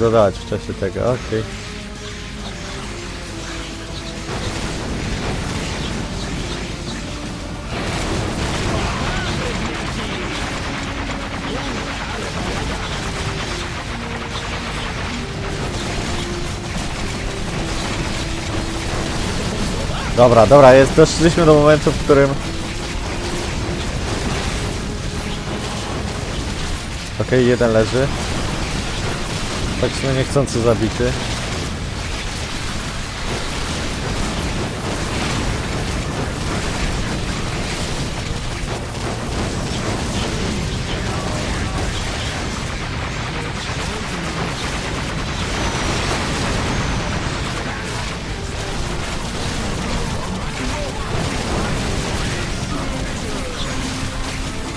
dodawać w czasie tego, okej. Dobra, dobra, jest, doszliśmy do momentu, w którym... Okej, jeden leży. Tak sumie niechcący zabity.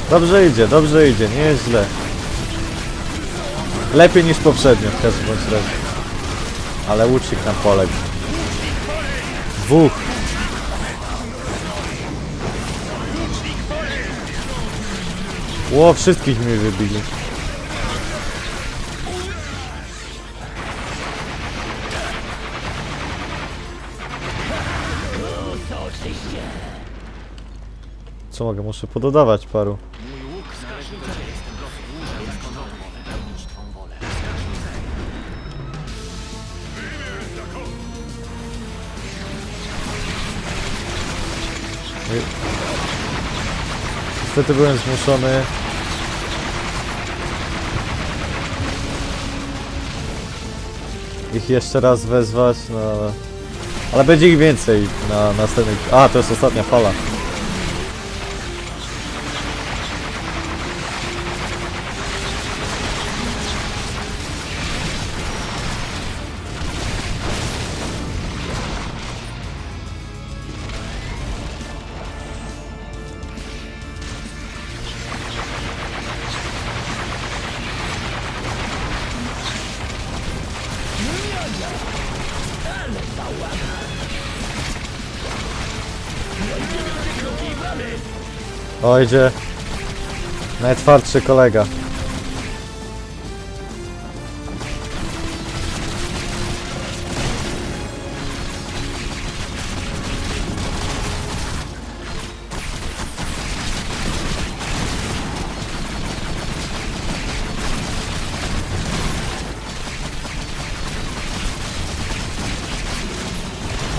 Dobrze idzie, dobrze idzie, nie jest źle. Lepiej niż poprzednio w każdym bądź razie. Ale łucznik nam poległ. Dwóch. Ło, wszystkich mi wybili. Co mogę? Muszę pododawać paru. Niestety byłem zmuszony ich jeszcze raz wezwać, no ale... Ale będzie ich więcej na następnych... A, to jest ostatnia fala. O, idzie najtwardszy kolega.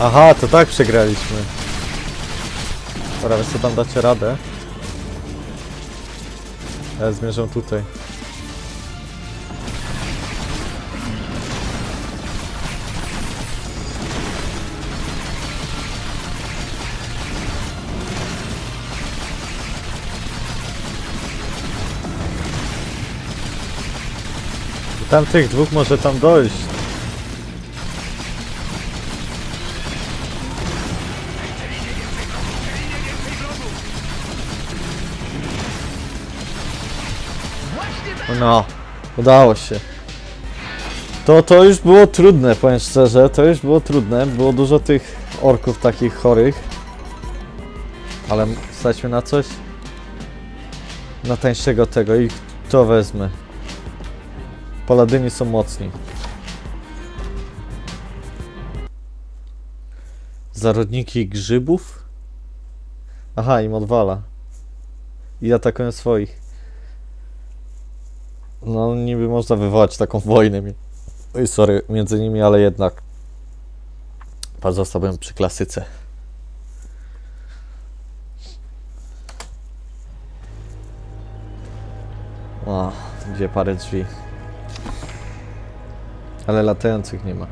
Aha, to tak przegraliśmy. Dobra, co tam dacie radę? Ja zmierzam tutaj. Tam tych dwóch może tam dojść. No, udało się. To, to już było trudne, powiem szczerze, to już było trudne. Było dużo tych orków takich chorych. Ale stać mnie na coś? Na tańszego tego i to wezmę. Paladyni są mocni. Zarodniki grzybów? Aha, im odwala. I atakują swoich. No, niby można wywołać taką wojnę. Oj, sorry, między nimi, ale jednak. Pozostałbym przy klasyce. O, gdzie parę drzwi. Ale latających nie ma.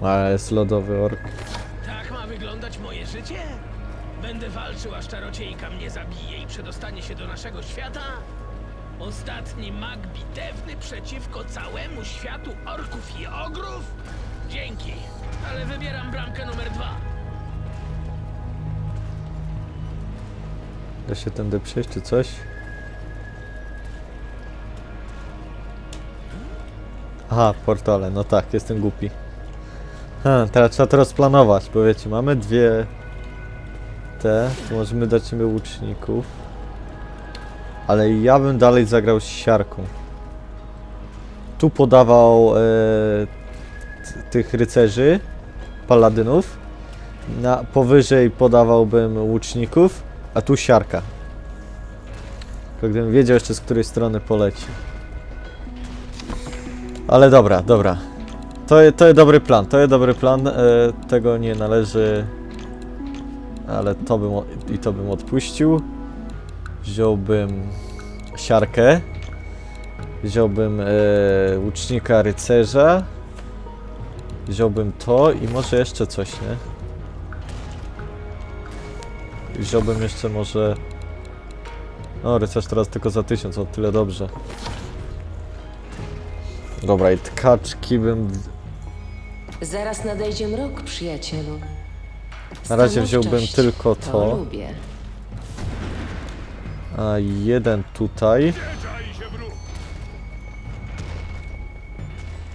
Ale jest lodowy ork. Tak ma wyglądać moje życie? Będę walczył, aż czarodziejka mnie zabije i przedostanie się do naszego świata? Ostatni mag bitewny przeciwko całemu światu orków i ogrów? Dzięki, ale wybieram bramkę numer dwa. Da się tędy przejść czy coś? Aha, portale, no tak, jestem głupi. Ha, teraz trzeba to rozplanować, bo wiecie, mamy dwie te, możemy dać im łuczników. Ale ja bym dalej zagrał siarką. tu podawał e, tych rycerzy, paladynów, na, powyżej podawałbym łuczników, a tu siarka. Tylko gdybym wiedział jeszcze z której strony poleci. Ale dobra, dobra. To, to jest dobry plan, to jest dobry plan. E, tego nie należy. Ale to bym i to bym odpuścił. Wziąłbym siarkę. Wziąłbym e, łucznika rycerza. Wziąłbym to i może jeszcze coś, nie? Wziąłbym jeszcze może... No, rycerz teraz tylko za tysiąc, o tyle dobrze. Dobra, i tkaczki bym... Zaraz nadejdzie mrok, przyjacielu. Na razie wziąłbym tylko to. lubię. A jeden tutaj.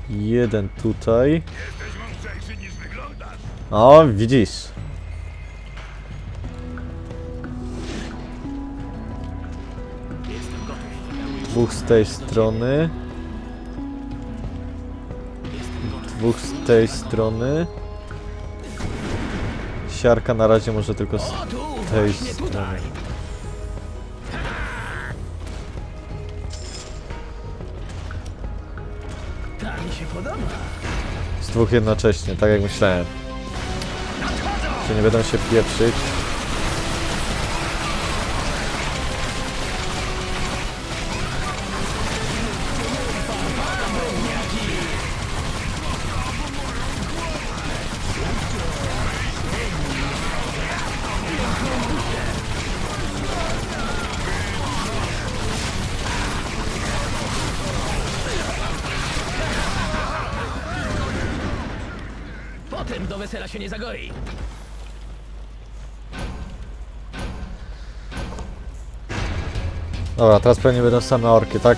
Jeden tutaj. O, widzisz. Dwóch z tej strony. Dwóch z tej strony. Siarka na razie może tylko z tej strony. Dwóch jednocześnie, tak jak myślałem. Czy nie będą się pieprzyć? Wesela się nie zagoi. Dobra, teraz pewnie będą same orki, tak?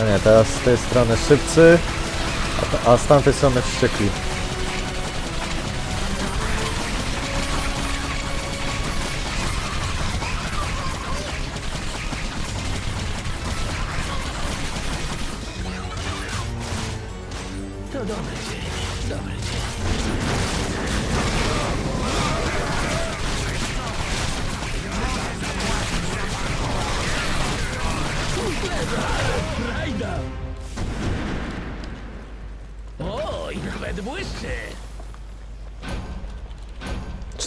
A nie, teraz z tej strony szybcy, a, a z tamtej strony wściekli. To dobry dzień,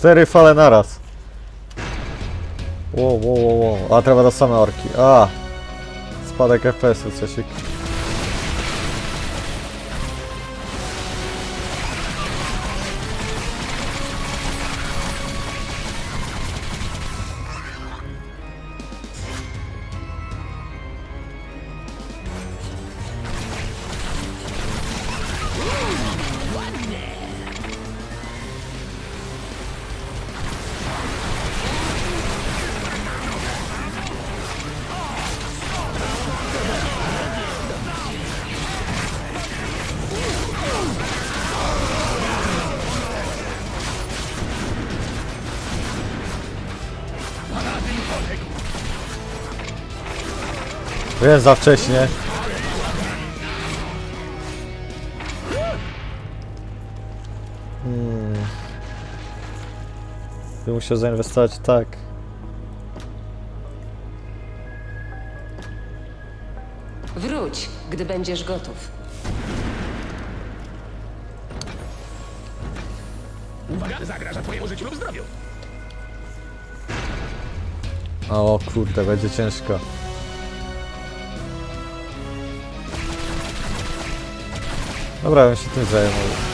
Cztery fale naraz. Wow, wow, wow, wow. A teraz do same orki. A! Spadek FPS-u, coś. Wiem za wcześnie. Hmm. Bym musiał zainwestować tak. Wróć, gdy będziesz gotów. Uwaga, zagraża twojemu życiu lub zdrowiu. O kurde, będzie ciężko. Dobra, bym się tym zajmował.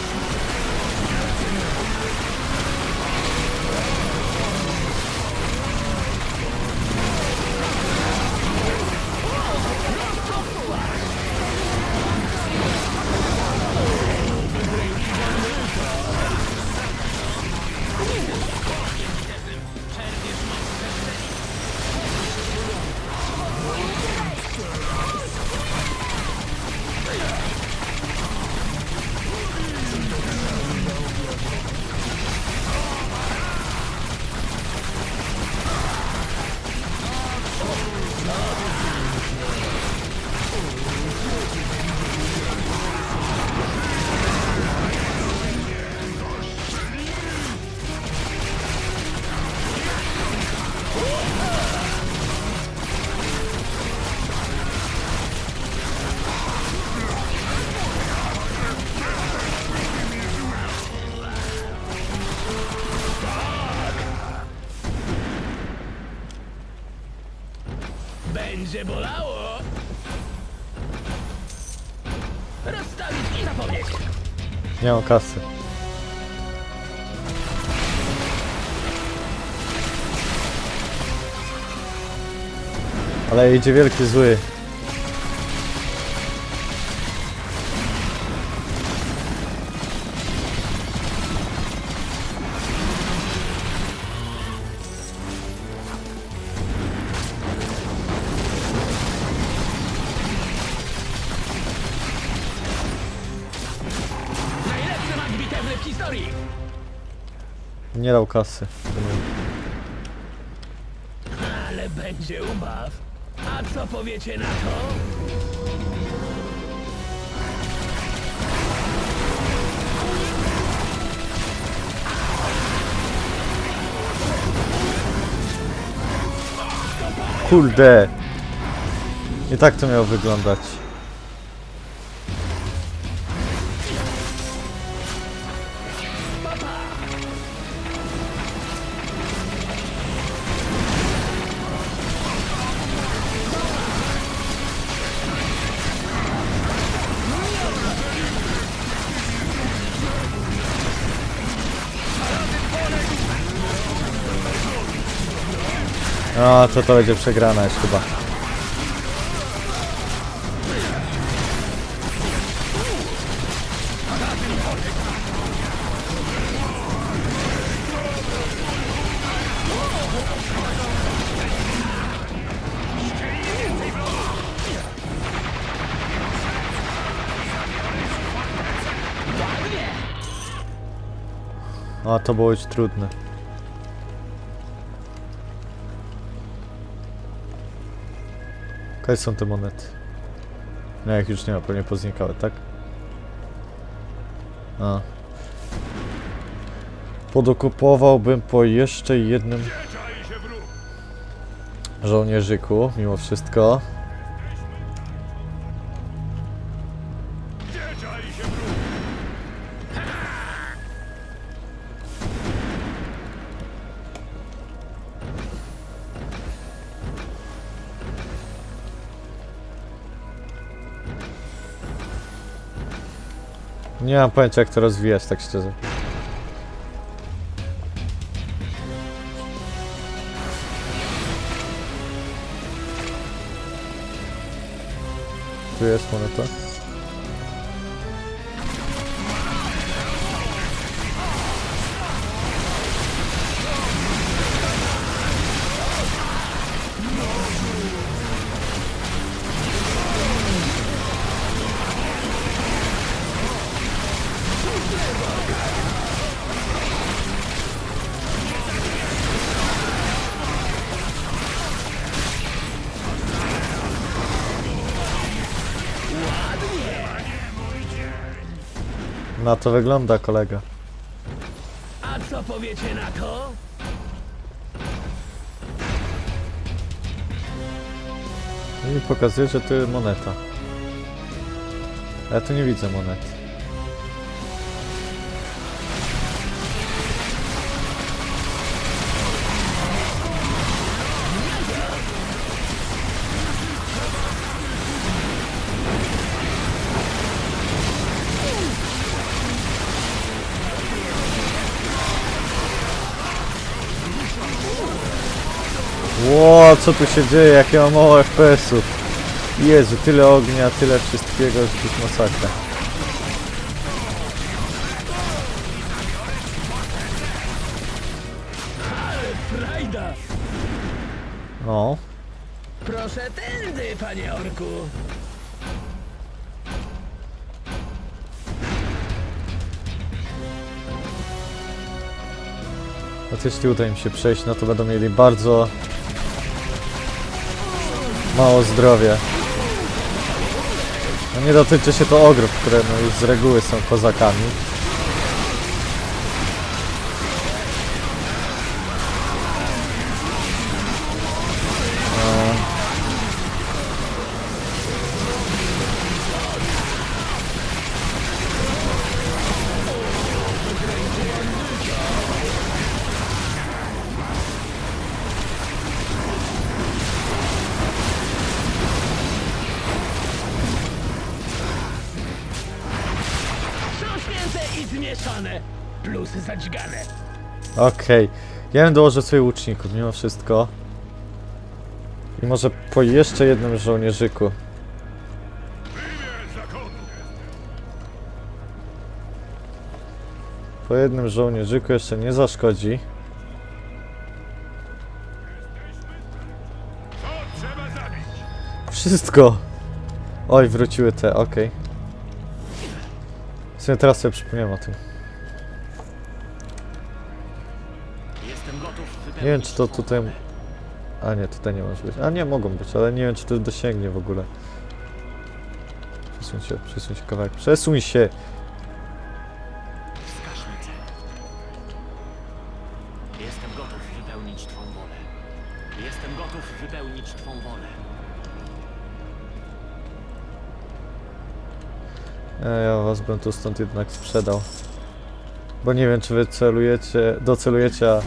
Będzie bolało. Rozstawić i zapomnieć. Nie mam kasy. Ale idzie wielki zły. Nie dał kasy. Ale będzie ubaw. A co powiecie na to? Kurde! Nie tak to miało wyglądać. No, to to będzie przegrana już chyba. A to było już trudne. Jakie są te monety? No jak już nie ma, pewnie poznikały, tak? A. Podokupowałbym po jeszcze jednym żołnierzyku, mimo wszystko. Nie mam pojęcia jak to rozwijać, tak szczerze. Tu jest moneta. Na to wygląda kolega. A co powiecie na to? I pokazuje, że tu jest moneta. Ja tu nie widzę monety. Co tu się dzieje? Jakie mam mało FPS-ów. Jezu, tyle ognia, tyle wszystkiego, że to jest masakra. No, Proszę tędy, panie orku. a jeśli uda im się przejść, no to będą mieli bardzo mało zdrowia. No nie dotyczy się to ogrów, które no już z reguły są kozakami. Zmieszane, plus zadźgane. Okej. Ja bym dołożył sobie łuczników mimo wszystko. I może po jeszcze jednym żołnierzyku. Po jednym żołnierzyku jeszcze nie zaszkodzi. Wszystko! Oj, wróciły te, okej. W sumie teraz sobie przypomniałem o tym. Nie wiem, czy to tutaj... A nie, tutaj nie może być. A nie, mogą być, ale nie wiem, czy to dosięgnie w ogóle. Przesuń się, przesuń się kawałek. Przesuń się! Jestem gotów wypełnić Twą wolę. Jestem gotów wypełnić Twą wolę. E, ja was bym tu stąd jednak sprzedał. Bo nie wiem, czy wy celujecie, docelujecie, a...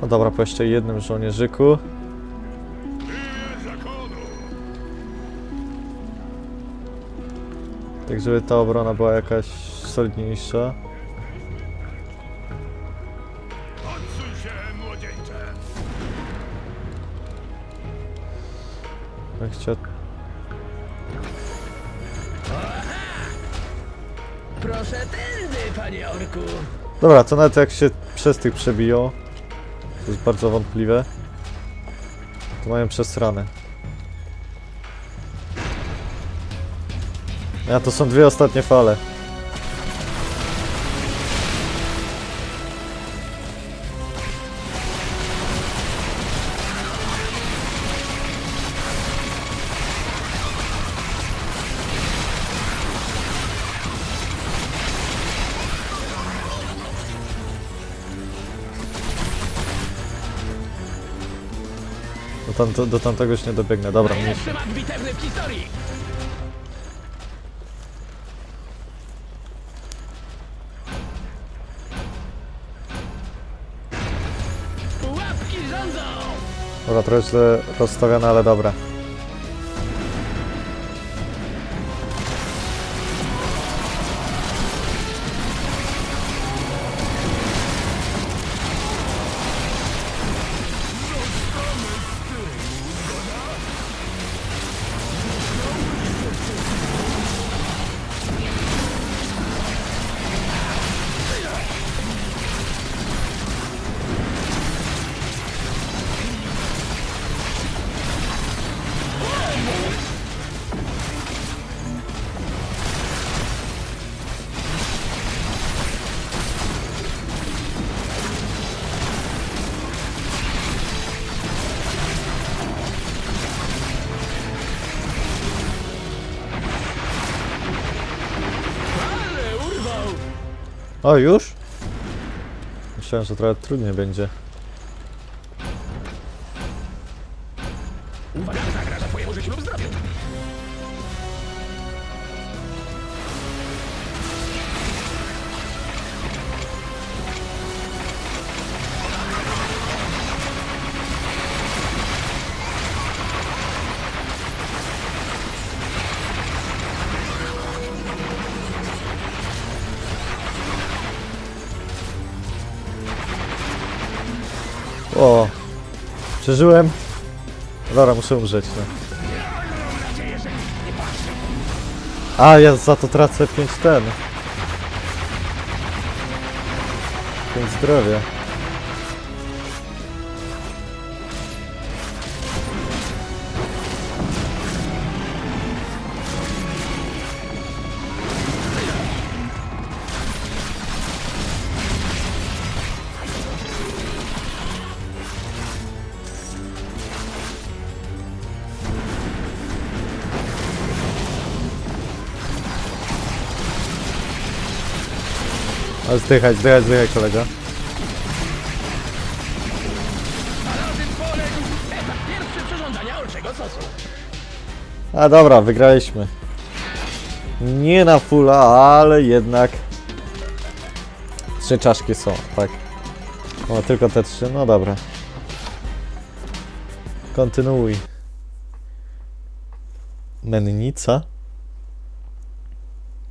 No dobra, po jeszcze jednym żołnierzyku. Tak, żeby ta obrona była jakaś solidniejsza. Bym chciał... Proszę tędy, panie orku. Dobra, to nawet jak się przez tych przebiją, to jest bardzo wątpliwe, to mają przesrane. A to są dwie ostatnie fale. Tamto, do tamtego już nie dobiegnę. Dobra, mnie Najlepszy mat bitewny w historii. Łapki rządzą! Dobra, trochę źle rozstawione, ale dobra. O, już? Myślałem, że trochę trudniej będzie. Przeżyłem. Dobra, muszę umrzeć. No. A, ja za to tracę 5 ten. 5 zdrowia. Ale zdychać, zdychać, zdychać kolega. A dobra, wygraliśmy. Nie na fulla, ale jednak trzy czaszki są, tak. O, tylko te trzy, no dobra. Kontynuuj. Mennica?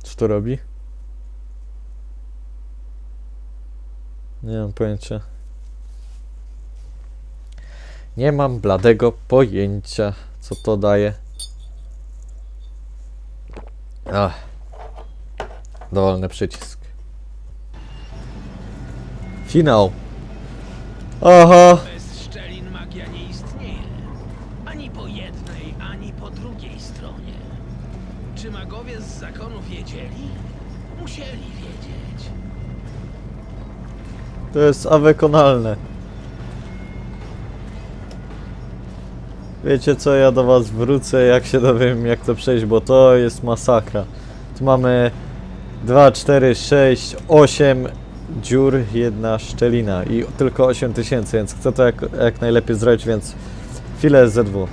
Co to robi? Nie mam pojęcia. Nie mam bladego pojęcia, co to daje. Ach. Dowolny przycisk. Finał. Aha. Bez szczelin magia nie istnieje. Ani po jednej, ani po drugiej stronie. Czy magowie z zakonu wiedzieli? Musieli wiedzieć. To jest awekonalne. Wiecie co, ja do was wrócę jak się dowiem jak to przejść, bo to jest masakra. Tu mamy 2, 4, 6, 8 dziur, jedna szczelina i tylko 8000, więc chcę to jak, jak najlepiej zrobić, więc chwilę ZW.